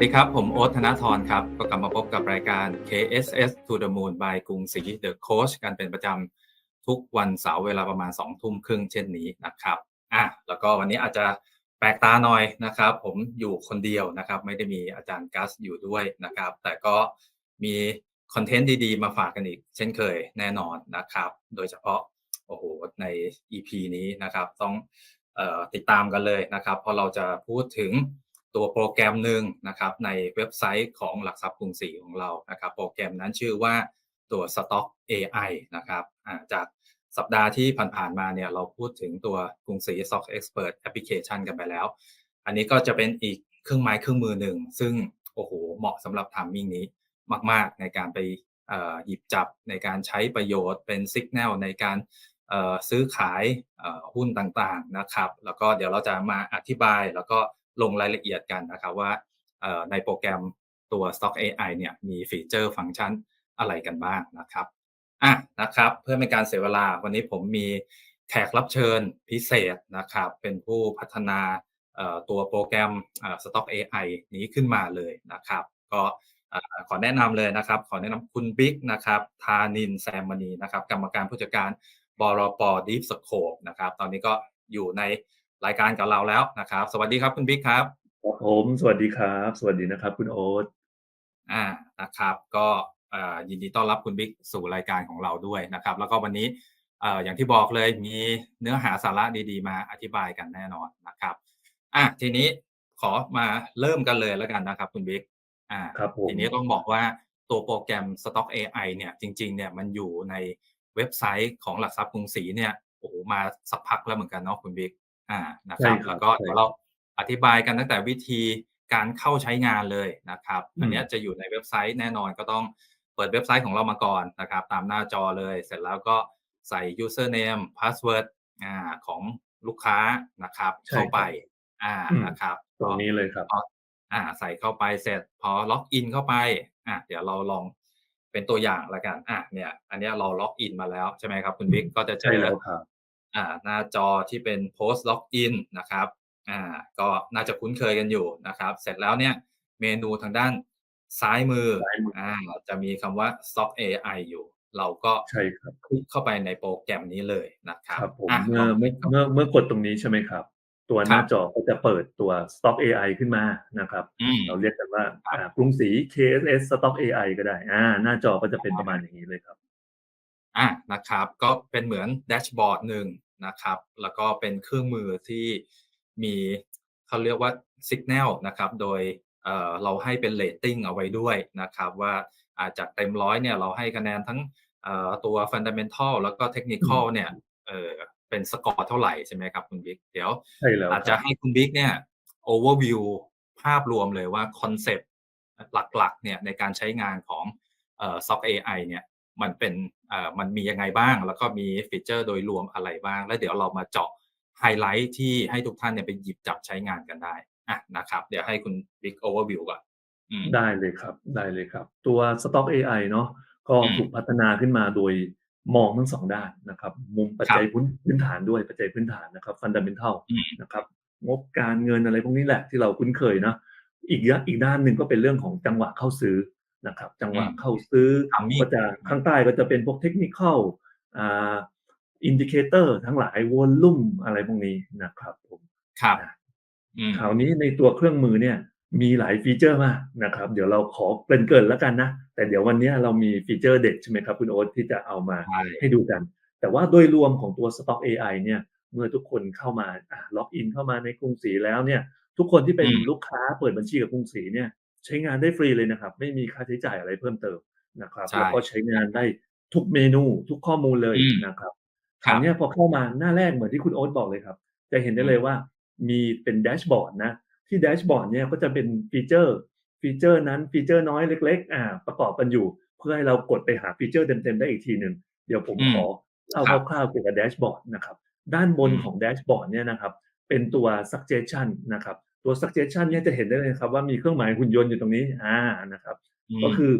สวัสดีครับ ผมโอ๊ตธนทรครับ ก็กลับมาพบกับรายการ KSS to the Moon by กรุงศรี The Coach กันเป็นประจำทุกวันเสาร์เวลาประมาณ2ทุ่มครึ่งเช่นนี้นะครับอะแล้วก็วันนี้อาจจะแปลกตาหน่อยนะครับ ผมอยู่คนเดียวนะครับ ไม่ได้มีอาจารย์กัสอยู่ด้วยนะครับ แต่ก็มีคอนเทนต์ดีๆ มาฝากกันอีก เช่นเคยแน่นอนนะครับ โดยเฉพาะโอ้โหใน EP นี้นะครับ ต้องออติดตามกันเลยนะครับ เพราะเราจะพูดถึง ตัวโปรแกรมหนึ่งนะครับในเว็บไซต์ของหลักทรัพย์กรุงศรีของเรานะครับโปรแกรมนั้นชื่อว่าตัว Stock AI นะครับจากสัปดาห์ที่ผ่านๆมาเนี่ยเราพูดถึงตัวกรุงศรี Stock Expert Application กันไปแล้ว อันนี้ก็จะเป็นอีกเครื่องไม้เครื่องมือหนึ่ง ซึ่งโอ้โหเหมาะสำหรับทามมิ่งนี้มาก ๆ ในการไปหยิบจับในการใช้ประโยชน์เป็นสัญญาณในการซื้อขายหุ้นต่างๆนะครับ แล้วก็เดี๋ยวเราจะมาอธิบายแล้วก็ ลงรายละเอียดกันนะครับว่าในโปรแกรมตัว Stock AI เนี่ยมีฟีเจอร์ฟังก์ชันอะไรกันบ้างนะครับอะนะครับเพื่อเป็นการเสียเวลาวันนี้ผมมีแขกรับเชิญพิเศษนะครับเป็นผู้พัฒนาตัวโปรแกรม Stock AI นี้ขึ้นมาเลยนะครับ ก็ขอแนะนำเลยนะครับ ขอแนะนำคุณบิ๊กนะครับธานินแซมมณีนะครับ กรรมการผู้จัดการบรปดีฟสโคปนะครับ ตอนนี้ก็อยู่ใน รายการกับเราแล้วนะครับ สวัสดีครับคุณบิ๊กครับครับผมสวัสดีครับ สวัสดีนะครับ คุณโอ๊ตอ่านะครับ ก็ยินดีต้อนรับคุณบิ๊กสู่รายการของเราด้วยนะครับ แล้วก็วันนี้อย่างที่บอกเลยมีเนื้อหาสาระดีๆ มาอธิบายกันแน่นอนนะครับอะทีนี้ขอมาเริ่มกันเลยแล้วกันนะครับ คุณบิ๊กอ่าทีนี้ต้องบอกว่าตัวโปรแกรม Stock AI เนี่ยจริงๆเนี่ยมันอยู่ในเว็บไซต์ของหลักทรัพย์กรุงศรีเนี่ยโอ้โหมาสักพักแล้วเหมือนกันเนาะคุณบิ๊ก อ่านะครับแล้วก็เดี๋ยวเราอธิบายกันตั้งแต่วิธีการเข้าใช้งานเลยนะครับอันนี้จะอยู่ในเว็บไซต์แน่นอนก็ต้องเปิดเว็บไซต์ของเรามาก่อนนะครับ ตามหน้าจอเลย เสร็จแล้วก็ใส่ username password อ่าของลูกค้านะครับเข้าไปอ่านะครับตรงนี้เลยครับอ่าใส่เข้าไปเสร็จพอล็อกอินเข้าไปอ่าเดี๋ยวเราลองเป็นตัวอย่างละกันอะเนี่ย อันนี้เราล็อกอินมาแล้วใช่ไหมครับคุณบิ๊กก็จะเจอ อ่าหน้าจอที่เป็น post login นะครับอ่าก็น่าจะคุ้นเคยกันอยู่นะครับ เสร็จแล้วเนี่ยเมนูทางด้านซ้ายมืออ่าจะมีคำว่า stock AI อยู่ เราก็ใช่ครับคลิกเข้าไปในโปรแกรมนี้เลยนะครับครับผมเมื่อเมื่อเมื่อเมื่อกดตรงนี้ใช่ไหมครับ ตัวหน้าจอก็จะเปิดตัว stock AI ขึ้นมานะครับ เราเรียกกันว่ากรุงศรี KSS stock AI ก็ได้อ่าหน้าจอก็จะเป็นประมาณอย่างนี้เลยครับ อะนะครับก็เป็นเหมือนแดชบอร์ดหนึ่งนะครับ แล้วก็เป็นเครื่องมือที่มีเขาเรียกว่าสัญญาณนะครับ โดยเเราให้เป็นเรตติ้งเอาไว้ด้วยนะครับ ว่าอาจากเต็มร้อยเนี่ยเราให้คะแนนทั้งตัวฟันดัมเมนทัลแล้วก็เทคนิคเนี่ยเออเป็นสกอร์เท่าไหร่ใช่ไหมครับคุณบิ๊กเดี๋ยวอาจจะให้คุณบิ๊กเนี่ยโอเวอร์วิวภาพรวมเลยว่าคอนเซปต์หลักๆเนี่ยในการใช้งานของเอ่อ SOC AI เนี่ย มันเป็นเอ่อมันมียังไงบ้าง แล้วก็มีฟีเจอร์โดยรวมอะไรบ้าง แล้วเดี๋ยวเรามาเจาะไฮไลท์ที่ให้ทุกท่านเนี่ยไปหยิบจับใช้งานกันได้อะนะครับ เดี๋ยวให้คุณบิ๊กโอเวอร์วิวก่อนได้เลยครับได้เลยครับ ตัว Stock AI เนาะก็ถูกพัฒนาขึ้นมาโดยมองทั้งสองด้านนะครับ มุมปัจจัยพื้นฐานด้วยปัจจัยพื้นฐานนะครับฟันดัมเบลทัลนะครับงบการเงินอะไรพวกนี้แหละที่เราคุ้นเคยนะอีกอีกด้านหนึ่งก็เป็นเรื่องของจังหวะเข้าซื้อ นะครับ จังหวะเข้าซื้อก็จะข้างใต้ก็จะเป็นพวกเทคนิคอ่าอินดิเคเตอร์ทั้งหลายวอลลุ่มอะไรพวกนี้นะครับผมครับคราวนี้ในตัวเครื่องมือเนี่ย มีหลายฟีเจอร์มากนะครับ เดี๋ยวเราขอเกรินเกินแล้วกันนะ แต่เดี๋ยววันนี้เรามีฟีเจอร์เด็ดใช่ไหมครับ คุณโอ๊ตที่จะเอามาให้ดูกัน แต่ว่าโดยรวมของตัว Stock AI เนี่ยเมื่อทุกคนเข้ามาล็อกอินเข้ามาในกรุงศรีแล้วเนี่ย ทุกคนที่เป็นลูกค้าเปิดบัญชีกับกรุงศรีเนี่ย ใช้งานได้ฟรีเลยนะครับ ไม่มีค่าใช้จ่ายอะไรเพิ่มเติมนะครับแล้วก็ใช้งานได้ทุกเมนูทุกข้อมูลเลยนะครับคราวนี้พอเข้ามาหน้าแรกเหมือนที่คุณโอ๊ตบอกเลยครับ จะเห็นได้เลยว่ามีเป็นแดชบอร์ดนะ ที่แดชบอร์ดเนี่ยก็จะเป็นฟีเจอร์ ฟีเจอร์นั้นฟีเจอร์น้อยเล็ก ๆ อ่า ประกอบกันอยู่ เพื่อให้เรากดไปหาฟีเจอร์เต็มๆได้อีกทีหนึ่งเดี๋ยวผมขอเอาคร่าวๆเกี่ยวกับแดชบอร์ดนะครับ ด้านบนของแดชบอร์ดเนี่ยนะครับ เป็นตัว suggestion นะครับ ตัว suggestion เนี่ยจะเห็นได้เลยครับว่ามีเครื่องหมายหุ่นยนต์อยู่ตรงนี้อ่านะครับ ก็คือ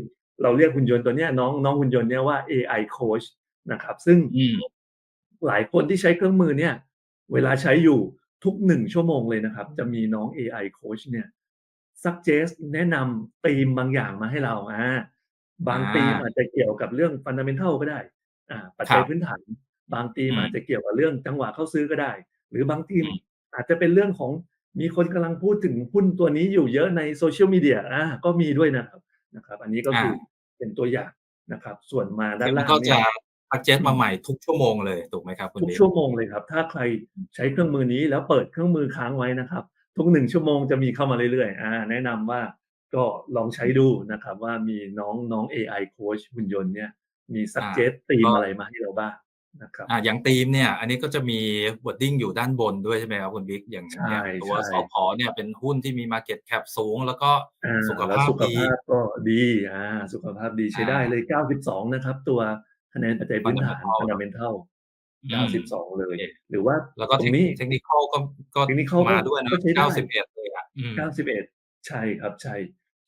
เราเรียกหุ่นยนต์ตัวนี้น้องน้องหุ่นยนต์เนี่ยว่า AI coach นะครับ ซึ่งหลายคนที่ใช้เครื่องมือเนี่ย เวลาใช้อยู่ทุกหนึ่งชั่วโมงเลยนะครับ จะมีน้อง AI coach เนี่ย suggest แนะนำธีมบางอย่างมาให้เราอาบางธีมอาอาจจะเกี่ยวกับเรื่อง fundamental ก็ได้ อ่า ปัจครัจัยบพื้นฐาน บางธีมอืมอาจจะเกี่ยวกับเรื่องจังหวะเข้าซื้อก็ได้ หรือบางธีมอืมอาจจะเป็นเรื่องของ มีคนกำลังพูดถึงหุ้นตัวนี้อยู่เยอะใน Social Media อาก็มีด้วยนะครับนะครับ อันนี้ก็อาคือเป็นตัวอย่างนะครับ ส่วนมาด้าคืนอมัล่านงก็เนี่จะย suggest อืมามใหม่ทุกชั่วโมงเลยถูกไหมครับคุณทุกบิ๊กชั่วโมงเลยครับ ถ้าใครใช้เครื่องมือนี้แล้วเปิดเครื่องมือค้างไว้นะครับ ทุก1ชั่วโมงจะมีเข้ามาเรื่อยๆอาแนะนำว่าก็ลองใช้ดูนะครับ ว่ามีน้องน้องเอไอโคชหุ่นยนต์เนี่ยมีอา suggest ธีมก็อะไรมาให้เราบ้าง นะครับอ่าอย่างธีมเนี่ย อันนี้ก็จะมี wording อยู่ด้านบนด้วยใช่ไหมครับคุณบิ๊กอย่างใช่อย่างตัวใช่สผเนี่ยเป็นหุ้นที่มี market cap สูง แล้วก็อาสุขแล้วภาพสุขดีภาพก็ดีอาสุขภาพดีใช้อาได้เลย 92 นะครับ ตัวคะแนนปัจจัยพื้นฐาน fundamental เนาะ fundamental อืม92 เลโอยเคหรือว่าแล้วก็ตรเทงคนี้ technical ก็ก็ technical มาก็ด้วยนะก็ใช้ได้91 เลยอะอืม91 ใช่ครับใช่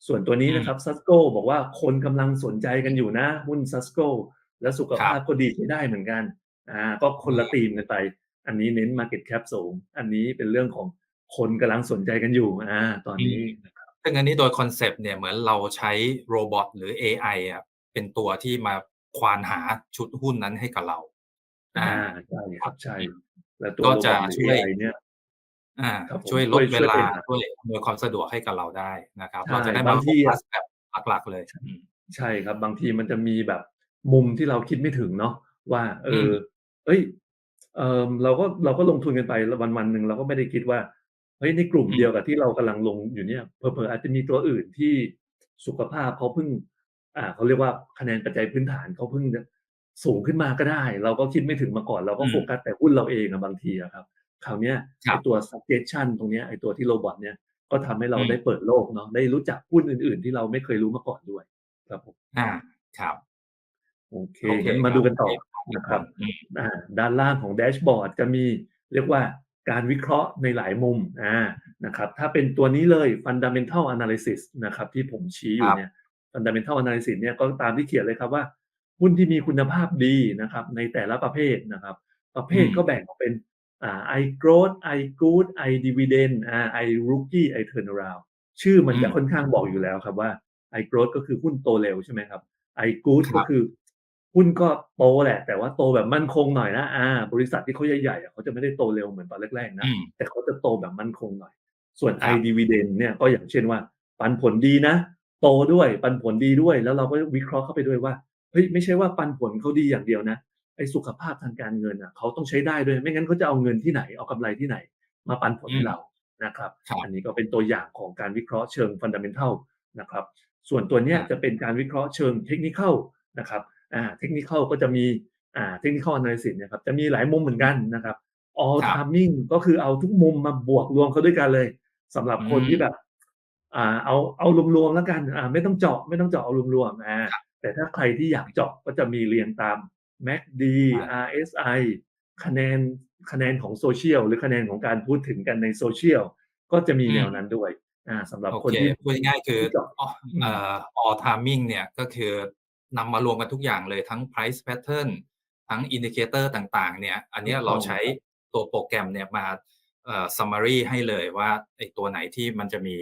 ส่วนตัวนี้อืนะมครับ Susco บอกว่าคนกำลังสนใจกันอยู่นะหุ้น Susco และสุขครัภาพบก็ดีใช้ได้เหมือนกันอาก็คอืนละมธีมกันไป อันนี้เน้น market cap สูง อันนี้เป็นเรื่องของคนกำลังสนใจกันอยู่อาตอนอืนี้มนะครับซึ่งอันนี้โดยคอนเซปต์เนี่ยเหมือนเราใช้โรบอตหรือเอไออะเป็นตัวที่มาควานหาชุดหุ้นนั้นให้กับเราอาอาใช่คครัรับบใช่อืมและตัวก็โรจะบอตหรือช่เอวยไอเนี่ยอาครับผช่มวยลช่วดยเวช่วยลาเป็นช่วยอำนวยความสะดวกให้กับเราได้นะครับใช่เราจะได้บามางโฟทีกัอะสแบบหลักๆเลยใช่อืมใช่ครับบางทีมันจะมีแบบ มุมที่เราคิดไม่ถึงเนาะว่า เออือมเฮ้ยเอ่อเราก็เราก็ลงทุนกันไปแล้ววันๆหนึ่งเราก็ไม่ได้คิดว่าเฮ้ยในกลุ่มอืเดียวมกับที่เรากำลังลงอยู่เนี่ยเผลอๆอาจจะมีตัวอื่นที่สุขภาพเขาเพิ่ง อ่าเขาเรียกว่าคะแนนปัจจัยพื้นฐานเขาเพิ่งจะสูงขึ้นมาก็ได้ เราก็คิดไม่ถึงมาก่อน เราอืก็โฟมกัสแต่หุ้นเราเองอะบางทีอะครับคราวเนี้ยครไอ้ับตัว suggestion ตรงเนี้ยไอ้ตัวที่โรบอตเนี่ยก็ทำให้เราอืมได้เปิดโลกเนาะได้รู้จักหุ้นอื่น ๆ ที่เราไม่เคยรู้มาก่อนด้วย ครับผมอาครับ โอเคโอเคงั้นคมารับดูกันโอต่เคอพอเห็นนะผครับลอืมอ่าด้านล่างของแดชบอร์ดจะมีเรียกว่าการวิเคราะห์ในหลายมุมอานะครับถ้าเป็นตัวนี้เลย fundamental analysis นะครับที่ผมชี้อคยู่รับเนี่ย fundamental analysis เนี่ยก็ตามที่เขียนเลยครับว่าหุ้นที่มีคุณภาพดีนะครับในแต่ละประเภทนะครับ ประเภอืทมก็แบ่งออกเป็นอ่า i growth i good i dividend อา i rookie i turnaround ชื่อมัอืนจะมค่อนข้างบอกอยู่แล้วครับว่า i growth ก็คือหุ้นโตเร็วใช่ไหมครับ i good คก็รับคือ หุ้นก็โตแหละ แต่ว่าโตแบบมั่นคงหน่อยนะอาบริษัทที่เขาใหญ่ๆอะเขาจะไม่ได้โตเร็วเหมือนตอนแรกๆอืนะมแต่เขาจะโตแบบมั่นคงหน่อย ส่วนครั i บ dividend เนี่ยก็อย่างเช่นว่า ปันผลดีนะ โตด้วยปันผลดีด้วย แล้วเราก็วิเคราะห์เข้าไปด้วยว่าเฮ้ยไม่ใช่ว่าปันผลเขาดีอย่างเดียวนะไอ้สุขภาพทางการเงินอะเขาต้องใช้ได้ด้วย ไม่งั้นเขาจะเอาเงินที่ไหนเอากำไรที่ไหน มาปันผลอืให้มเรานะครับครับ อันนี้ก็เป็นตัวอย่างของการวิเคราะห์เชิง fundamental นะครับ ส่วนตัวเนี้ยอาจะเป็นการวิเคราะห์เชิง technical นะครับ อ่า technical ก็จะมีอ่า technical analysis เนี่ยครับจะมีหลายมุมเหมือนกันนะครับ all ครับ timing ก็คือเอาทุกมุมมาบวกรวมเข้าด้วยกันเลยสำหรับอืคนที่แบมบอ่าเอาเอารวมๆแล้วกันอ่าไม่ต้องเจาะไม่ต้องเจาะเอารวมๆอาครับแต่ถ้าใครที่อยากเจาะก็จะมีเรียงตาม MACD อา RSI คะแนนคะแนนของ Social หรือคะแนนของการพูดถึงกันใน Social ก็จะมีอืแนมวนั้นด้วยอ่าสำหรับโอคนเคที่พูดง่ายๆคือที่เจาะอ้ออืเอ่มอ all timing เนี่ยก็คือ นำมารวมกันทุกอย่างเลยทั้ง price pattern ทั้ง indicator ต่างๆ เนี่ย อันถเนีู้ยกเราต้องใช้ครับตัวโปรแกรมเนี่ยมาเอ่อ summary ให้เลยว่าไอ้ตัวไหนที่มันจะมี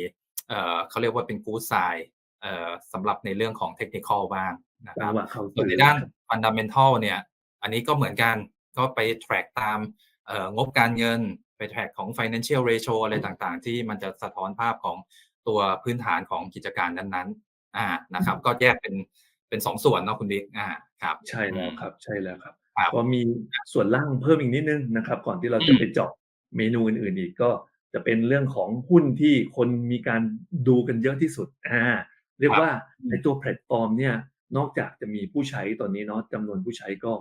เอ่อเขาเรียกว่าเป็น good sign เอ่อสำหรับในเรื่องของ technical บ้างนะคจัรังบหวะเข้าส่วนซื้ในอด้านครับ fundamental เนี่ย อันนี้ก็เหมือนกันก็ไป track ตามเอ่องบการเงินไป track ของ financial ratio อะไรต่างๆ ที่มันจะสะท้อนภาพของตัวพื้นฐานของกิจการนั้นๆอานะอืครับมก็แยกเป็น เป็น2ส่วนเนาะคุณบิ๊กอาครับใช่อืแล้วมครับ ใช่แล้วครับครับก็มีครับส่วนล่างเพิ่มอีกนิดหนึ่งนะครับ ก่อนที่เราอืจะมไปเจาะเมนูอื่นๆอีกก็จะเป็นเรื่องของหุ้นที่คนมีการดูกันเยอะที่สุดอาเรียคกรับว่าอืไอ้มตัวแพลตฟอร์มเนี่ยนอกจากจะมีผู้ใช้ตอนนี้เนาะจำนวนผู้ใช้ก็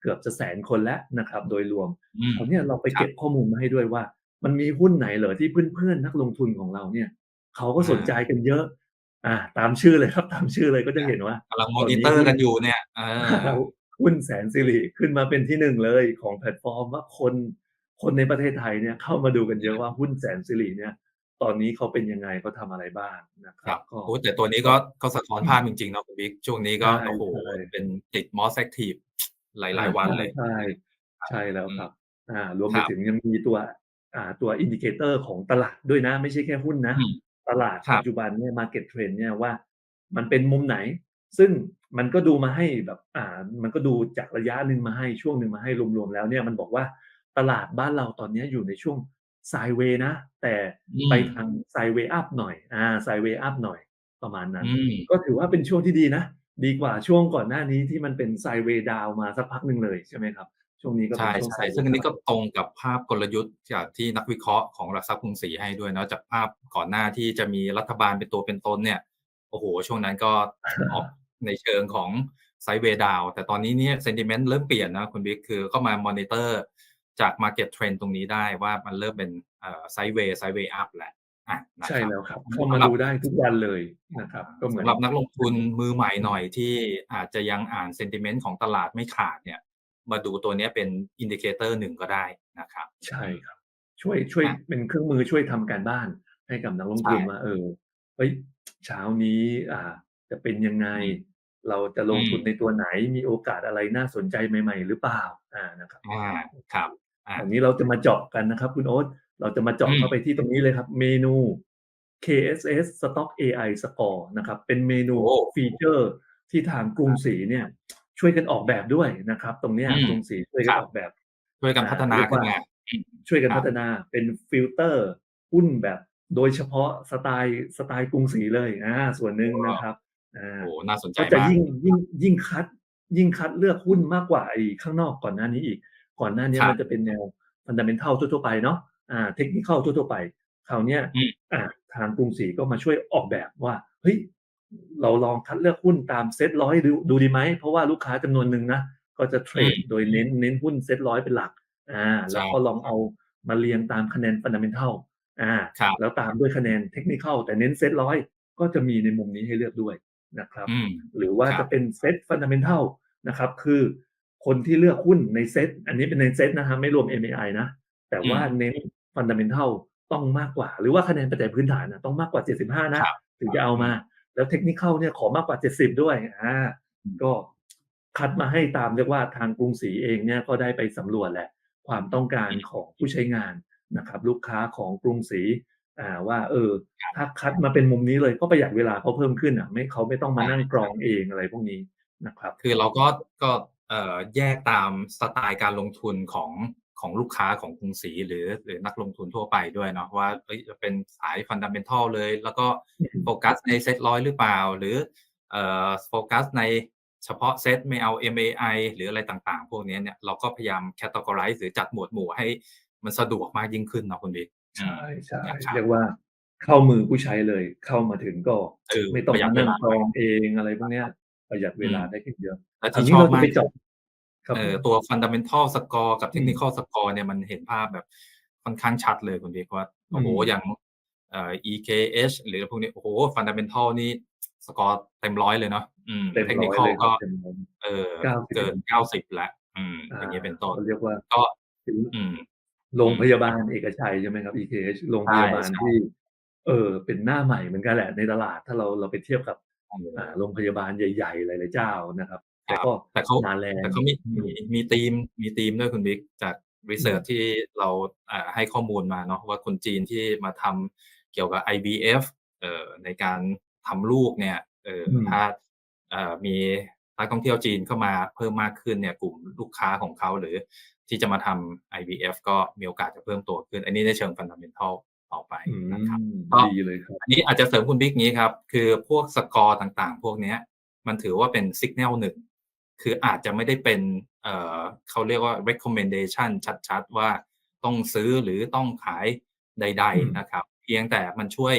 เกือบจะแสนคนแล้วนะครับ โดยรวมอืมคราวเนี้ยเราไปครัเก็บบข้อมูลมาให้ด้วยว่า มันมีหุ้นไหนเหรอที่เพื่อนๆนักลงทุนของเราเนี่ย เขาก็อสนใจากันเยอะ อาตามชื่อเลยครับตามชื่อเลยก็จะอาเห็นว่ากำลังตอนนี้ monitor หุ้นกันอยู่เนี่ยเออาอหุ้นแสนสิริขึ้นมาเป็นที่1เลยของแพลตฟอร์มว่าคนคนในประเทศไทยเนี่ยเข้ามาดูกันเยอะว่าหุ้นแสนสิริเนี่ย ตอนนี้เขาเป็นยังไงเขาทำอะไรบ้างนะคครัรับบก็โอ้แต่ตัวนี้ก็ก็ก็สะท้อนอืภาพมจริงๆเนาะคุณบิ๊กช่วงนี้ใชก็่โอ้โฮๆเป็นติด most active หอาลายๆวันเลยใช่ครับๆใช่แล้วอืคมรับ อ่ารวมคไปรับถึงยังมีตัวอ่าตัว indicator ของตลาดด้วยนะ ไม่ใช่แค่หุ้นนะอืม ตลาดครับปัจจุบันเนี่ย market trend เนี่ยว่ามันเป็นมุมไหน ซึ่งมันก็ดูมาให้แบบอ่ามันก็ดูจากระยะหนึ่งมาให้ช่วงหนึ่งมาให้รวมๆแล้วเนี่ยมันบอกว่าตลาดบ้านเราตอนเนี้ยอยู่ในช่วง sideways นะ แต่อืไปมทาง sideways up หน่อยอา sideways up หน่อยประมาณนั้นอืมก็ถือว่าเป็นช่วงที่ดีนะ ดีกว่าช่วงก่อนหน้านี้ที่มันเป็น sideways down มาสักพักหนึ่งเลยใช่ไหมครับ? ช่วงนี้ก็ใชเป็นช่วง่ๆซึ่ง sideways อันนี้ up ก็ตรงกับภาพกลยุทธ์จากที่นักวิเคราะห์ของหลักทรัพย์กรุงศรีให้ด้วยเนาะจากภาพก่อนหน้าที่จะมีรัฐบาลเป็นตัวเป็นตนเนี่ยโอ้โฮช่วงนั้นก็ออกในเชิงของ sideways down แต่ตอนนี้เนี่ย sentiment เริ่มเปลี่ยนนะคุณบิ๊กคือก็มามอนิเตอร์จาก market trend ตรงนี้ได้ว่ามันเริ่มเป็นเอ่อ sideways sideways up แล้วอานะใช่ครับแล้วครับสำเข้ามาหรับดูได้ทุกวันเลยนะครับ ก็เหมืสำอนหรับนักลงทุนมือใหม่หน่อยที่อาจจะยังอ่าน sentiment ของตลาดไม่ขาดเนี่ย มาดูตัวเนี้ยเป็น indicator หนึ่งก็ได้นะครับ ใช่อืมครับ ช่วยช่วยอาเป็นเครื่องมือช่วยทำการบ้านให้กับนักลงใช่ทุนว่าเออเฮ้ยเช้านี้อ่าจะเป็นยังไงอืมเราจะลอืงทุนมในตัวไหนมีโอกาสอะไรน่าสนใจใหม่ ๆ หรือเปล่าอานะครับอาครับอาวันนี้เราจะมาเจาะกันนะครับ คุณโอ๊ตเราจะมาอืเจาะเข้ามไปที่ตรงนี้เลยครับ เมนู KSS Stock AI Score นะครับ เป็นเมนูโอ้ฟีเชอร์ที่ทางกรุงศรีเนี่ย ช่วยกันออกแบบด้วยนะครับ ตรงเนี้ยอืมกรุงศรีช่วยคกันรับออกแบบ ช่วยกันอ่าพัฒนาเรียกขึ้นว่ามาอืมช่วยกันครัพับฒนาเป็นฟิลเตอร์หุ้นแบบโดยเฉพาะสไตล์สไตล์กรุงศรีเลยอาส่วนหนึ่งอ๋อนะครับอาโอ้โฮน่าสนใจก็จะมากยิ่งยิ่งยิ่งคัด ยิ่งคัดเลือกหุ้นมากกว่าไอ้ข้างนอกก่อนหน้านี้อีก ก่อนหน้าเนี้คยรัมับนจะเป็นแนว fundamental ทั่วๆไปเนาะอ่า technical ทั่วๆไปคราวเนี้ยอืมอ่าทางกรุงศรีก็มาช่วยออกแบบว่าเฮ้ย เราลองคัดเลือกหุ้นตาม Set 100ดูดูดีไหม?เพราะว่าลูกค้าจำนวนหนึ่งนะก็จะเทรอืดมโดยเน้นเน้นหุ้น Set 100เป็นหลักอาใชแล้ว่ก็ลองเอามาเรียงตามคะแนน fundamental อาครับแล้วตามด้วยคะแนน technical แต่เน้น Set 100ก็จะมีในมุมนี้ให้เลือกด้วยนะครับอืมหรือว่าครัจะบเป็น Set fundamental นะครับคือคนที่เลือกหุ้นในเซตอันนี้เป็นในเซตนะครับไม่รวม MAI นะ แต่อืว่ามเน้น fundamental ต้องมากกว่า หรือว่าคะแนนปัจจัยพื้นฐานน่ะต้องมากกว่า 75 นะครับถึงคจะรับเอาอืมาม แล้ว technical เนี่ยขอมากกว่า 70 ด้วยอาอืมก็คัดมาให้ตามเรียกว่าทางกรุงศรีเองเนี่ยก็ได้ไปสำรวจแหละความต้องการอืมของผู้ใช้งานนะครับลูกค้าของกรุงศรีอ่าว่าเออครับถ้าคัดมาเป็นมุมนี้เลยก็ประหยัดเวลาเขาเพิ่มขึ้นอะไม่เขาไม่ต้องมาใช่นั่งกรคอรับงเองอะไรพวกนี้นะครับ คือเราก็ก็เอ่อแยกตามสไตล์การลงทุนของ ของลูกค้าของกรุงศรีหรือหรือนักลงทุนทั่วไปด้วยเนาะว่าเฮ้ยจะเป็นสาย fundamental เลย แล้วก็อืมโฟกัสใน Set 100หรือเปล่า?หรือเอ่อโฟกัสในเฉพาะเซตไม่เอา MAI หรืออะไรต่างๆ พวกเนี้ยเนี่ยเราก็พยายาม categorize หรือจัดหมวดหมู่ให้มันสะดวกมากยิ่งขึ้นเนาะคุณบิ๊กใชอืม่นะคๆรัเรีบยกว่าเข้ามือผู้ใช้เลยเข้ามาถึงก็เออไม่ต้อปงระหยัมาดเวนั่งลากรด้อวยงเองอะไรพวกเนี้ยประหยัดเวอืลามได้ขึ้นเยอะแล้วคราที่วนี้ชอเรา บจะมาไปกเจาะครับเอ่ผอมตัว fundamental score กับอืม technical score เนี่ยมันเห็นภาพแบบค่อนข้างชัดเลยคุณบิ๊กว่าอืโอ้โฮมอย่างเอ่อ EKH หรือพวกนี้โอ้โฮ fundamental นี่สกอร์เต็ม100เลยเนาะอืมเต็ม100 technical เลยคก็รับเต็ม100เอ่อ90เกิน90แล้วอืมอาอย่างงี้เป็นต้นเขาเรียกว่าก็เป็นอืมโรอืงมพยาบาลเอกชัยใช่ไหมครับ EKH โรงใชพยาบาล่ที่ๆเอ่อเป็นหน้าใหม่เหมือนกันแหละในตลาด ถ้าเราเราไปเทียบกับเออ่าอโรงพยาบาลใหญ่ ๆ หลายๆเจ้านะครับค แต่รับก็แต่เขามาแรแต่งเขามีอืมีมมีธีมมีธีมด้วยคุณบิ๊กจากรีอืเซิร์ชมที่เราอ่าให้ข้อมูลมาเนาะว่าคนจีนที่มาทำเกี่ยวกับ IVF เอ่อในการทำลูกเนี่ยเอ่ออืมถ้าเอ่อมีนักท่องเที่ยวจีนเข้ามาเพิ่มมากขึ้นเนี่ยกลุ่มลูกค้าของเขาหรือที่จะมาทำ IVF ก็มีโอกาสจะเพิ่มตัวขึ้น อันนี้ในเชิง fundamental ต่อไปอืนะครับมก็ดีเลยครับอันนี้อาจจะเสริมคุณบิ๊กงี้ครับ คือพวกสกอร์ต่างๆ พวกเนี้ยมันถือว่าเป็น signal หนึ่ง คืออาจจะไม่ได้เป็นเอ่อเขาเรียกว่า recommendation ชัดๆ ว่าต้องซื้อหรือต้องขายใดอืมๆนะครับ เพียงแต่มันช่วย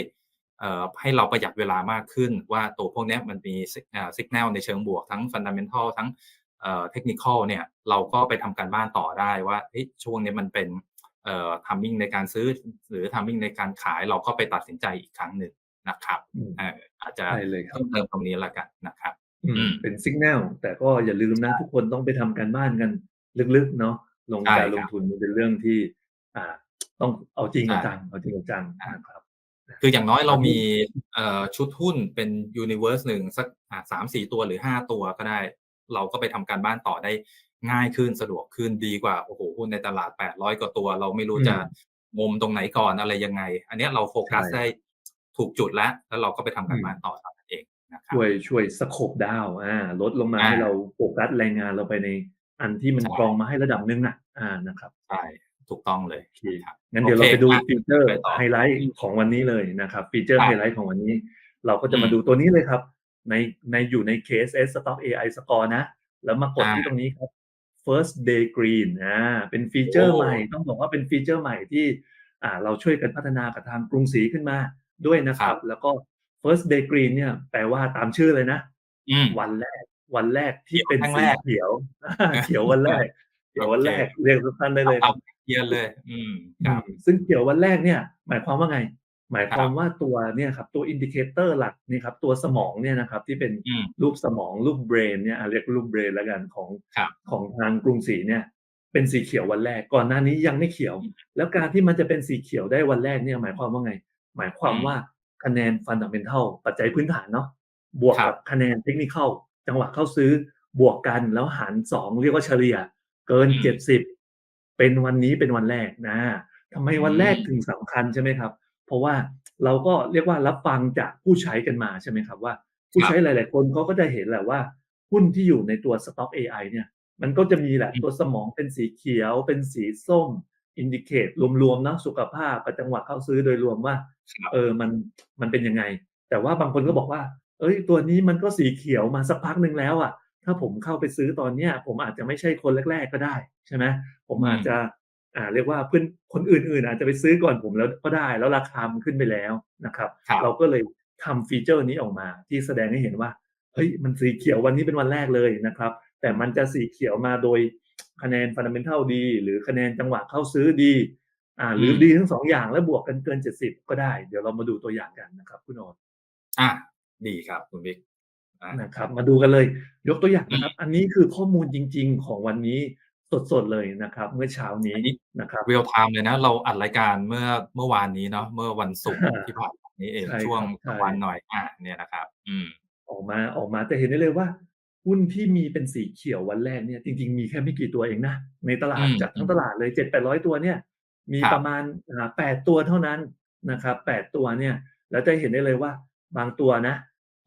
เอ่อให้เราประหยัดเวลามากขึ้น ว่าตัวพวกเนี้ยมันมีสิอ่า signal ในเชิงบวกทั้ง fundamental ทั้งเอ่อ technical เนี่ยเราก็ไปทำการบ้านต่อได้ว่าเฮ้ยช่วงนี้มันเป็นเอ่อ timing ในการซื้อหรือ timing ในการขายเราก็ไปตัดสินใจอีกครั้งหนึ่งนะครับอืมเอออาจจะใช่เลยคเพรัิ่บมเติมตรงนี้แล้วกันนะครับ อือืมมเป็น signal แต่ก็อย่าลืมใชนะ่ทุกคนต้องไปทำการบ้านกันลึกๆเนาะลงใช่การลคงรับทุนมันเป็นเรื่องที่ อ่า ต้องเอาจริงใช่เอาจังเอาจริงเอาจังอานะครับนะคืออย่างน้อยคเราราวมนี้ีเอ่อชุดหุ้นเป็นยูนิเวิร์สหนึ่งสักอ่า3-4ตัวหรือ5ตัวก็ได้ เราก็ไปทำการบ้านต่อได้ง่ายขึ้นสะดวกขึ้นดีกว่าโอ้โฮหุ้นในตลาด800กว่าตัว เราไม่รู้อืจะมงมตรงไหนก่อนอะไรยังไง อันเนี้ยเราโฟใชกั่สได้ถูกจุดแล้ว แล้วเราก็ไปทำการบ้านต่อเท่านั้นเองนะครั ช่วยช่วยสโคปดาวอ่าลดลงมาอาให้เราโฟกัสแรงงานเราไปในอันที่มันใช่กรองมาให้ระดับหนึ่งน่ะอ่านะครับใช่ถูกต้องเลยโอเคครับงั้นเดี๋ยวเราโอเคไปดูอะฟีเจอร์ไปต่อไฮไลท์ของวันนี้เลยนะครับฟีเจอร์ครับไฮไลท์ของวันนี้ เราก็จะมาอืมดูตัวนี้เลยครับ ในในอยู่ใน KSS Stock AI Score นะ แล้วมากดอ่าที่ตรงนี้ครับ first day green อ่าเป็นฟีเจอร์โอ้ใหม่ต้องบอกว่าเป็นฟีเจอร์ใหม่ที่อ่าเราช่วยกันพัฒนากับทางกรุงศรีขึ้นมาด้วยนะครับ แล้วก็ first day green เนี่ยแปลว่าตามชื่อเลยนะอืมวันแรก วันแรกที่เขียวเป็นครั้งสีแรกเขียวเขียววันแรก เขียววันแรกโอเคเรียกสั้นๆได้เลยคเอารับเทียนเลย อืมครับอืมซึ่งเขียววันแรกเนี่ย หมายความว่าไง หมายความครับว่าตัวเนี่ยครับตัวอินดิเคเตอร์หลักนี่ครับตัวสมองเนี่ยนะครับ ที่เป็นอืมรูปสมองรูปเบรนเนี่ยอะเรียกรูปเบรนแล้วกันของครับของทางกรุงศรีเนี่ยเป็นสีเขียววันแรกก่อนหน้านี้ยังไม่เขียวอืมแล้วการที่มันจะเป็นสีเขียวได้วันแรกเนี่ย หมายความว่าไง หมายความอืมว่า คะแนนฟันดัมเ n นทัลปัจจัยพื้นฐานเนาะบวกครักับบคะแนนเทคนิคจังหวะเข้าซื้อบวกกันแล้วหารสองเรียกว่าเฉลี่ย เกินอืมเจ็ดสิบเป็นวันนี้เป็นวันแรกนะทำไมวันแรกอืมถึงสำคัญใช่ไหมครับ เพราะว่าเราก็เรียกว่ารับฟังจากผู้ใช้กันมาใช่ไหมครับว่า ผู้ใช้หลาย ๆ คนเขาก็จะเห็นแหละว่าหุ้นที่อยู่ในตัว Stock AI เนี่ย มันก็จะมีแหละอืมตัวสมองเป็นสีเขียว เป็นสีส้ม อินดิเคตรวมๆนะสุขภาพกับจังหวะเข้าซื้อโดยรวมว่าครับ เออมันมันเป็นยังไง แต่ว่าบางคนก็บอกว่า เอ้ย ตัวนี้มันก็สีเขียวมาสักพักหนึ่งแล้วอะ ถ้าผมเข้าไปซื้อตอนเนี้ย ผมอาจจะไม่ใช่คนแรก ๆก็ได้ใช่ไหมผมอืมอาจจะอ่าเรียกว่าเพื่อนคนอื่นๆ อาจจะไปซื้อก่อนผมแล้วก็ได้ แล้วราคามันขึ้นไปแล้วนะครับครับเราก็เลยทำฟีเจอร์นี้ออกมา ที่แสดงให้เห็นว่าเฮ้ยมันสีเขียววันนี้เป็นวันแรกเลยนะครับ แต่มันจะสีเขียวมาโดยคะแนนฟันดัมเ n นทัลดี หรือคะแนนจังหวะเข้าซื้อดี อ่าหรืออมดีทั้งสองอย่างแล้วบวกกันเกิน70ก็ได้ เดี๋ยวเรามาดูตัวอย่างกันนะครับคุณโอ๊ตอะดีครับคุณบิ๊กอะนะครับ มาดูกันเลย ยกตัวอย่างนะครับ อันนี้คือข้อมูลจริง ๆ ของวันนี้สดๆเลยนะครับ เมื่อเช้านี้อันนี้นะครับเรียลไทม์เลยนะ เราอัดรายการเมื่อเมื่อวานนี้เนาะเมื่อวันศุกร์อ่าที่ผ่านมานี้เองใช่ช่วงครับใช่กลางวันหน่อยอะเนี่ยนะครับ อืม ออกมาออกมาจะเห็นได้เลยว่าหุ้นที่มีเป็นสีเขียววันแรกเนี่ยจริง ๆ มีแค่ไม่กี่ตัวเองนะในตลาดอืมจากทั้งตลาดเลย7-800ตัวเนี่ย มีครับประมาณอ่า8ตัวเท่านั้นนะครับ8ตัวเนี่ยแล้วจะเห็นได้เลยว่าบางตัวนะ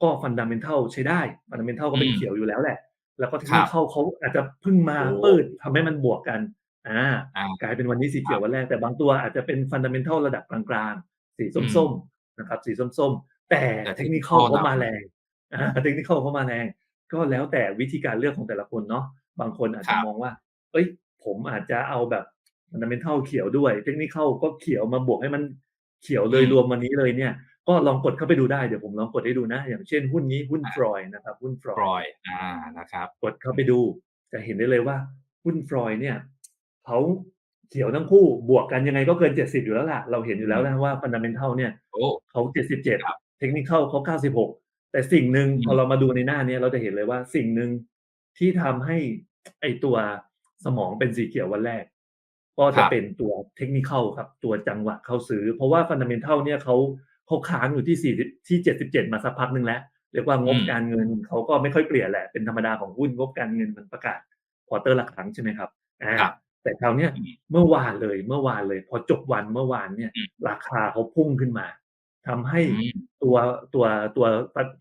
ก็ฟันดัมเ n นทัลใช้ได้ฟันดัมเ n นทัลก็เป็นอืมเขียวอยู่แล้วแหละ แล้วก็เทคครันิบคเขาอาจจะเพิ่งมาโอ้เปิดทำให้มันบวกกันอ่าอ่ากลายเป็นวันนี้สีเขียววันแรกแต่บางตัวอาจจะเป็นฟันดัมเ n นทัลระดับกลางๆ สีอืมส้มๆนะครับ สีส้มๆแต่แต่เทคนิค technical เขามานำแรงอ่าเทคนิคเขามาแรง ก็แล้วแต่วิธีการเลือกของแต่ละคนเนาะบางคนอาจครัจะบมองว่า เอ้ย ผมอาจจะเอาแบบ ฟันดัมเ n นทัลเขียวด้วย เทคนิคก็เขียวมาบวกให้มันเขียวเลยอืมรวมวันนี้เลยเนี่ย ก็ลองกดเข้าไปดูได้เดี๋ยวผมลองกดให้ดูนะ อย่างเช่นหุ้นนี้หุ้นอ่าฟรอยนะครับหุ้นฟรอปยล่อยอ่านะครับ กดเข้าไปดู จะเห็นได้เลยว่าหุ้นฟรอยเนี่ยเขาเขียวทั้งคู่บวกกันยังไงก็เกิน70อยู่แล้วล่ะ เราเห็นอยู่แล้วนะว่าฟันดัมเ n นทัลเนี่ยโอ้เขาครับ77เทคนิคเขา96แต่สิ่งหนึ่งอืมพอเรามาดูในหน้าเนี้ยเราจะเห็นเลยว่าสิ่งหนึ่งที่ทำให้ไอตัวสมองเป็นสีเขียววันแรก ก็คจะรับเป็นตัวเทคนิคครับ ตัวจังหวะเข้าซื้อ เพราะว่าฟันดัมเ n นทัลเนี่ยเขาเขาค้างอยู่ที่40ที่77มาสักพักหนึ่งแล้ว เรียกว่างบอืมการเงินเขาก็ไม่ค่อยเปลี่ยนแหละเป็นธรรมดาของหุ้นงบการเงินมันประกาศควอเตอร์ละครั้งใช่ไหมครับอ่าครับแต่คราวเนี้ยอืมเมื่อวานเลยเมื่อวานเลย พอจบวันเมื่อวานเนี่ยอืมราคาเขาพุ่งขึ้นมาทำให้อืมตัวตัวตัว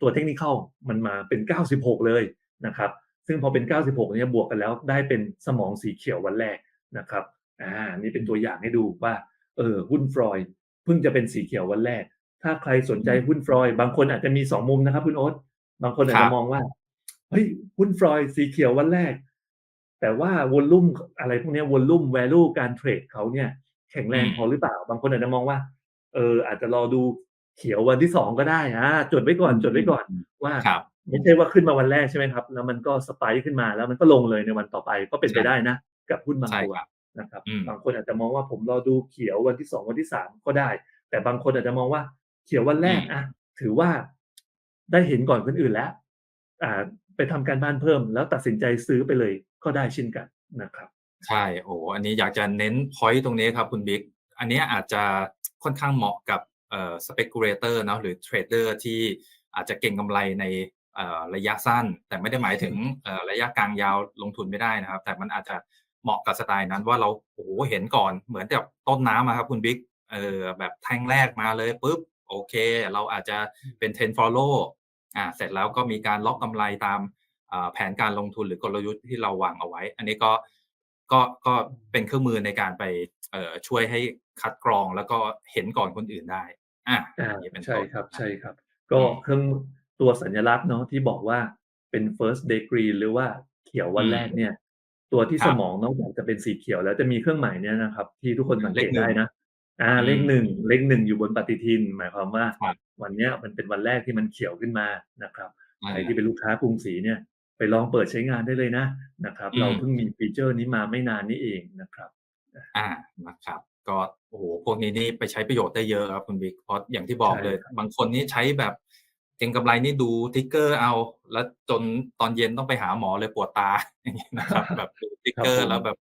ตัวเทคนิคมันมาเป็น 96 เลยนะครับ ซึ่งพอเป็น 96เนี่ยบวกกันแล้วได้เป็นสมองสีเขียววันแรกนะครับ อ่านี่เป็นตัวอย่างให้ดูว่าเออหุ้นฟรอยด์เพิ่งจะเป็นสีเขียววันแรก ถ้าใครสนใจหุ้นฟรอยด์บางคนอาจจะมีสองมุมนะครับคุณโอ๊ตบางคนอาจครัจะบมองว่าเฮ้ยหุ้นฟรอยด์สีเขียววันแรก แต่ว่าวอลลุ่มอะไรพวกเนี้ยวอลลุ่ม value การเทรดเขาเนี่ย แข็งแรงอืมพอหรือเปล่า บางคนอาจจะมองว่า เออ อาจจะรอดูเขียววันที่สองก็ได้อ่าจดไว้ก่อนจดไว้ก่อนว่าครับไม่ใช่ว่าขึ้นมาวันแรกใช่ไหมครับ แล้วมันก็สไปค์ขึ้นมาแล้วมันก็ลงเลยในวันต่อไปก็เป็นไปใช่ได้นะ กับหุ้นบางใช่ตัวครับ นะครับอืมบางคนอาจจะมองว่าผมรอดูเขียววันที่สองวันที่สามก็ได้ แต่บางคนอาจจะมองว่าเขียววันแรกอืมอะถือว่าได้เห็นก่อนคนอื่นแล้ว อ่า ไปทำการบ้านเพิ่ม แล้วตัดสินใจซื้อไปเลยก็ได้เช่นกันนะครับใช่โอ้โฮอันนี้อยากจะเน้นพอยต์ตรงนี้ครับคุณบิ๊กอันเนี้ยอาจจะค่อนข้างเหมาะกับเอ่อ speculator เนาะหรือเทรดเดอร์ที่อาจจะเก็งกำไรในเอ่อระยะสั้น แต่ไม่ได้หมายถึงเอ่อระยะกลางยาวลงทุนไม่ได้นะครับ แต่มันอาจจะ เหมาะกับสไตล์นั้นว่าเราโอ้โฮเห็นก่อนเหมือนกับต้นน้ำอะครับคุณบิ๊กเออแบบแท่งแรกมาเลยปุ๊บโอเค เราอาจจะเป็น10 follow อ่าเสร็จแล้วก็มีการล็อกกำไรตามแผนการลงทุนหรือกลยุทธ์ที่เราวางเอาไว้ อันนี้ก็ก็ก็เป็นเครื่องมือในการไปช่วยให้คัดกรองแล้วก็เห็นก่อนคนอื่นได้ อ่าใช่ครับใช่ครับ ก็เครื่องตัวสัญลักษณ์เนาะที่บอกว่าเป็น first day green หรือว่าเขียววันแรกเนี่ย ตัวที่สมองนอกจากจะเป็นสีเขียว แล้วจะมีเครื่องหมายเนี่ยนะครับ ที่ทุกคนสังเกตได้นะอ่าเลขหนึ่งเลขหนึ่งอยู่บนปฏิทิน หมายความว่า วันเนี้ยมันเป็นวันแรกที่มันเขียวขึ้นมานะครับใครที่เป็นลูกค้ากรุงศรีเนี่ย ไปลองเปิดใช้งานได้เลยนะนะครับ เราเพิ่งมีฟีเจอร์นี้มาไม่นานนี้เองนะครับ อ่านะครับ ก็โอ้โหพวกนี้นี่ไปใช้ประโยชน์ได้เยอะครับคุณบิ๊กเพราะอย่างที่บอกเลย บางคนนี่ใช้แบบเก็งกำไรนี่ดูทิกเกอร์เอา แล้วจนตอนเย็นต้องไปหาหมอเลยปวดตาอย่างนี้นะครับ แบบดูทิกเกอร์แล้วแบบ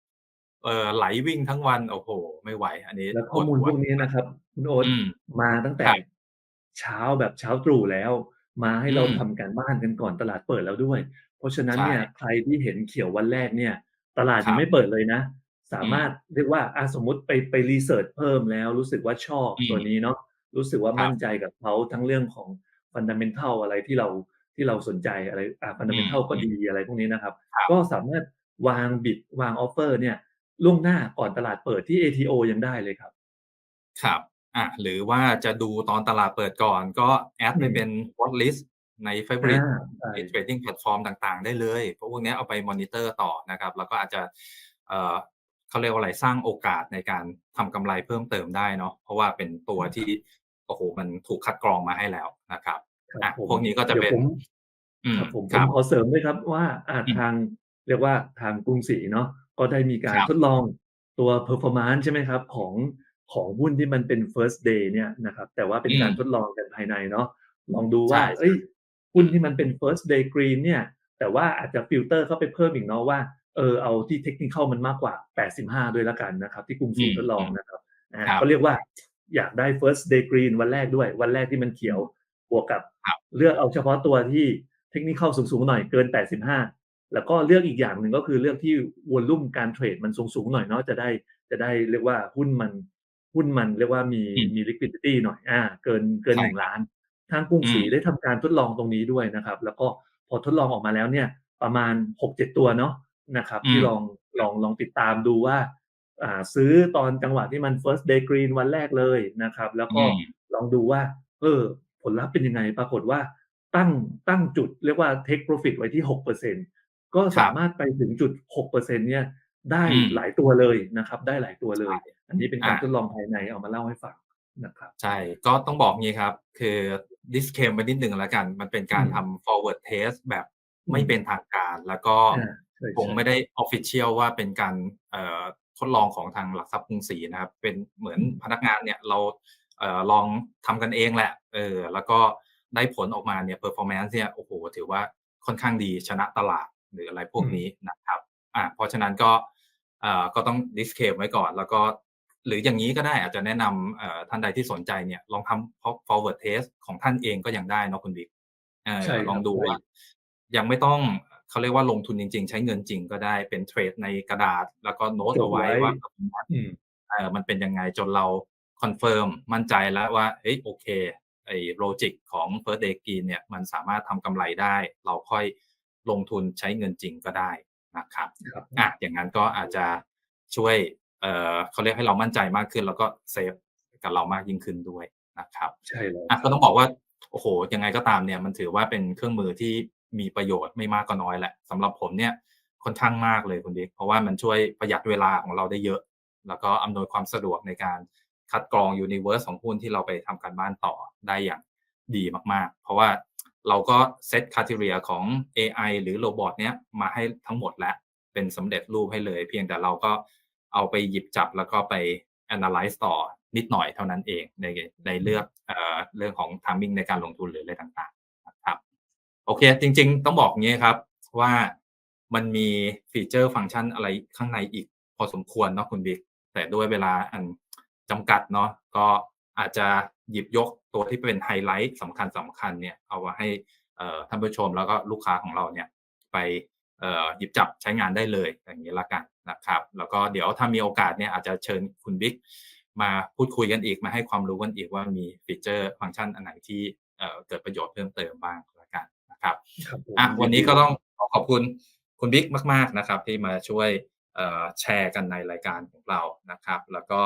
เออไหลวิ่งทั้งวันโอ้โห ไม่ไหว อันนี้แล้วข้อมูลพวกนี้นะครับคุณโอ๊ตมาตั้งแต่เช้าแบบเช้าตรู่แล้ว มาให้เราทำการบ้านกันก่อนตลาดเปิดแล้วด้วย เพราะฉะนั้นเนี่ยใครที่เห็นเขียววันแรกเนี่ย ตลาดยังไม่เปิดเลยนะ สามารถเรียกว่าอาสมมติไปไปรีเสิร์ชเพิ่มแล้ว รู้สึกว่าชอบตัวนี้เนาะรู้สึกว่ามั่นใจกับเขาทั้งเรื่องของ ฟันดัมเ e นทัลอะไรที่เราที่เราสนใจอะไรอ่าฟันดัมเ e นทัลก็ดีอะไรพวกนี้นะครับ ก็สามารถวางบิดวางออฟเฟอร์เนี่ยล่วงหน้าก่อนตลาดเปิดที่ ATO ยังได้เลยครับ ครับอะหรือว่าจะดูตอนตลาดเปิดก่อนก็แอดไปเป็น watch list ใน favorite trading platform ต่างๆ ได้เลย เพราะพวกนี้เอาไปมอนิเตอร์ต่อนะครับ แล้วก็อาจจะเอ่อเขาเรียกว่าอะไรสร้างโอกาสในการทำกำไรเพิ่มเติมได้เนาะเพราะว่าเป็นตัวที่ โอ้โหมันถูกคัดกรองมาให้แล้วนะครับอะพวกนี้ก็จะเป็นครับผมผมขอเสริมด้วยครับว่าอาทางเรียกว่าทางกรุงศรีเนาะก็ได้มีการทดลองตัว performance ใช่ไหมครับ ของของหุ้นที่มันเป็น first day เนี่ยนะครับ แต่ว่าเป็นการทดลองกันภายในเนาะลองดูว่าเอ้ยหุ้นที่มันเป็น first day green เนี่ย แต่ว่าอาจจะฟิลเตอร์เข้าไปเพิ่มอีกเนาะว่าเออเอาที่เทคนิคมันมากกว่า 85 ด้วยละกันนะครับ ที่กรุงศรีทดลองนะครับก็เรียกว่า อยากได้ first day green วันแรกด้วย วันแรกที่มันเขียว บวกกับเลือกเอาเฉพาะตัวที่เทคนิคสูงๆหน่อยเกิน 85 แล้วก็เลือกอีกอย่างหนึ่งก็คือเลือกที่วอลุ่มการเทรดมันสูงๆหน่อยเนาะจะได้จะได้เรียกว่าหุ้นมันหุ้นมันเรียกว่ามีมี liquidity หน่อยอ่าเกินเกินหนึ่งล้าน ทางกรุงศรีได้ทำการทดลองตรงนี้ด้วยนะครับ แล้วก็พอทดลองออกมาแล้วเนี่ยประมาณ6-7ตัวเนาะนะครับ ที่ลองลองลองติดตามดูว่าอ่า ซื้อตอนจังหวะที่มัน first day green วันแรกเลยนะครับ แล้วก็ลองดูว่า เออ ผลลัพธ์เป็นยังไง ปรากฏว่าตั้งตั้งจุดเรียกว่า take profit ไว้ที่ 6%ก็สามารถไปถึงจุด 6%เนี่ยได้หลายตัวเลยนะครับ ได้หลายตัวเลย อันนี้เป็นการทดลองภายในเอามาเล่าให้ฟังนะครับใช่ก็ต้องบอกงี้ครับ คือ disclaimer ไปนิดหนึ่งแล้วกัน มันเป็นการทำ forward test แบบไม่เป็นทางการ แล้วก็คงไม่ได้ official ว่าเป็นการ ทดลองของทางหลักทรัพย์กรุงศรีนะครับ เป็นเหมือนพนักงานเนี่ยเราลองทำกันเองแหละเออแล้วก็ได้ผลออกมาเนี่ย performance เนี่ยโอ้โหถือว่าค่อนข้างดีชนะตลาดหรืออะไรพวกนี้นะครับอ่าเพราะฉะนั้นก็อ่าก็ต้อง disclaim ไว้ก่อน แล้วก็หรืออย่างนี้ก็ได้อาจจะแนะนำท่านใดที่สนใจเนี่ยลองทำ forward test ของท่านเองก็ยังได้นะคุณบิ๊กลองดูว่ายังไม่ต้อง เขาเรียกว่าลงทุนจริง ๆ ใช้เงินจริงก็ได้เป็นเทรดในกระดาษ แล้วก็โน้ตเอาไว้ว่าเออมันเป็นยังไงจนเราคอนเฟิร์มมั่นใจแล้วว่าเฮ้ยโอเคไอ้โลจิกของ first day green เนี่ยมันสามารถทำกำไรได้ เราค่อยลงทุนใช้เงินจริงก็ได้นะครับอะอย่างนั้นก็อาจจะช่วยเอ่อเขาเรียกให้เรามั่นใจมากขึ้น แล้วก็เซฟกับเรามากยิ่งขึ้นด้วยนะครับ ใช่เลยอะก็ต้องบอกว่าโอ้โหยังไงก็ตามเนี่ยมันถือว่าเป็นเครื่องมือที่ มีประโยชน์ไม่มากก็น้อยแหละสำหรับผมเนี่ยค่อนข้างมากเลยคุณดิ๊กเพราะว่ามันช่วยประหยัดเวลาของเราได้เยอะ แล้วก็อำนวยความสะดวกในการคัดกรองยูนิเวอร์สของหุ้นที่เราไปทำการบ้านต่อได้อย่างดีมากๆ เพราะว่าเราก็เซตคาทีเรียของ AI หรือโรบอทเนี้ยมาให้ทั้งหมดแล้ว เป็นสำเร็จรูปให้เลย เพียงแต่เราก็เอาไปหยิบจับแล้วก็ไป analyze ต่อนิดหน่อยเท่านั้นเองในในเลือกเอ่อเรื่องของ timing ในการลงทุนหรืออะไรต่าง โอเค จริง ๆ ต้องบอกงี้ครับว่ามันมีฟีเจอร์ฟังก์ชันอะไรข้างในอีก พอสมควรเนาะคุณบิ๊กแต่ด้วยเวลาอันจำกัดเนาะก็อาจจะหยิบยกตัวที่เป็นไฮไลท์สำคัญสำคัญเนี่ยเอามาให้ท่านผู้ชมแล้วก็ลูกค้าของเราเนี่ยไปหยิบจับใช้งานได้เลยอย่างนี้ละกันนะครับ แล้วก็เดี๋ยวถ้ามีโอกาสเนี่ยอาจจะเชิญคุณบิ๊กมาพูดคุยกันอีกมาให้ความรู้กันอีกว่ามีฟีเจอร์ฟังก์ชันอันไหนที่เกิดประโยชน์เพิ่มเติมบ้าง ครับครับผมอะวันนี้ก็ต้องขอขอบคุณคุณบิ๊กมาก ๆนะครับ ที่มาช่วยเอ่อแชร์กันในรายการของเรานะครับ แล้วก็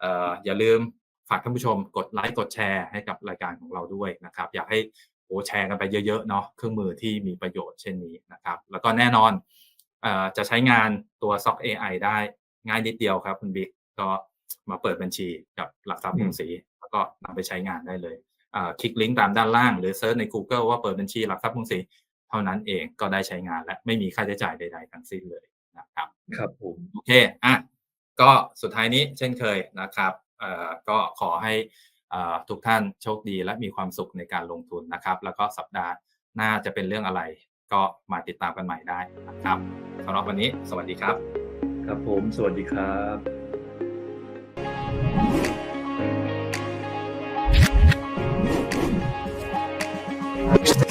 เอ่ออย่าลืมฝากท่านผู้ชมกดไลค์กดแชร์ให้กับรายการของเราด้วยนะครับ อยากให้โอ้แชร์กันไปเยอะๆเนาะเครื่องมือที่มีประโยชน์เช่นนี้นะครับ แล้วก็แน่นอนเอ่อจะใช้งานตัว SOC AI ได้ง่ายนิดเดียวครับ คุณบิ๊กก็มาเปิดบัญชีกับหลักทรัพย์กรุงศรีแล้วก็นำไปใช้งานได้เลยอ่า คลิกลิงก์ตามด้านล่าง หรือเซิร์ชใน Google ว่าเปิดบัญชีหลักทรัพย์กรุงศรีเท่านั้นเองก็ได้ใช้งานและไม่มีค่าใช้จ่ายใด ๆ ทั้งสิ้นเลยนะครับ ครับผมโอเคอะก็สุดท้ายนี้เช่นเคยนะครับเอ่อก็ขอให้อ่าทุกท่านโชคดีและมีความสุขในการลงทุนนะครับ แล้วก็สัปดาห์หน้าจะเป็นเรื่องอะไร ก็มาติดตามกันใหม่ได้นะครับสำหรับวันนี้ สวัสดีครับ ครับผม สวัสดีครับ Next.